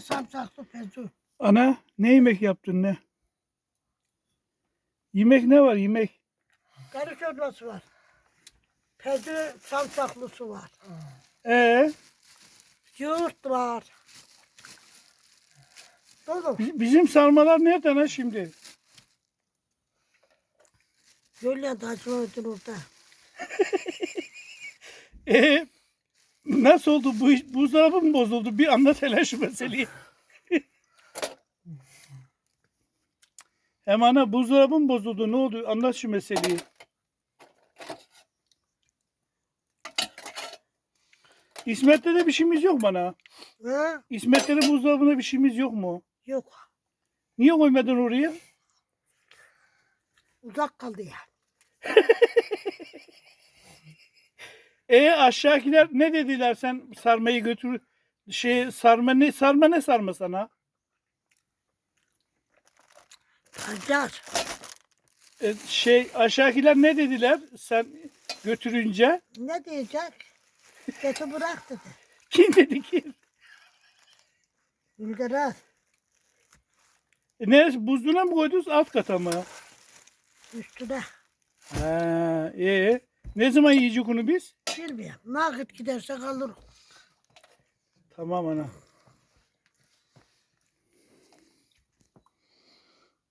Samsaklı pezu. Ana ne yemek yaptın ne? Yemek ne var yemek? Karı çorbası var. Pezu samsaklısı var. Ee, Yoğurt var. Dolu. bi- bizim sarmalar nerede lan şimdi? Böyle de acı ödül orada. Ee, nasıl oldu bu iş? Buzdolabı mı bozuldu? Bir anlat hele şu meseleyi. Hem ana buzdolabı mı bozuldu? Ne oldu? Anlat şu meseleyi. İsmet'te de bir şeyimiz yok bana. Ha? İsmet'te de buzdolabında bir şeyimiz yok mu? Yok. Niye koymadın oraya? Uzak kaldı ya. E aşağıdakiler ne dediler sen sarmayı götür şey sarma ne sarma ne sarma sana? Acar. E, şey aşağıdakiler ne dediler sen götürünce? Ne diyecek? Getir bırak dedi. Kim dedi ki? Ülgeraz. E, neresi buzluğuna mı koydunuz alt kata mı? Üstüne. Ha, e ne zaman yiyecek onu biz? Bilmiyorum. Nakit giderse kalır. Tamam ana.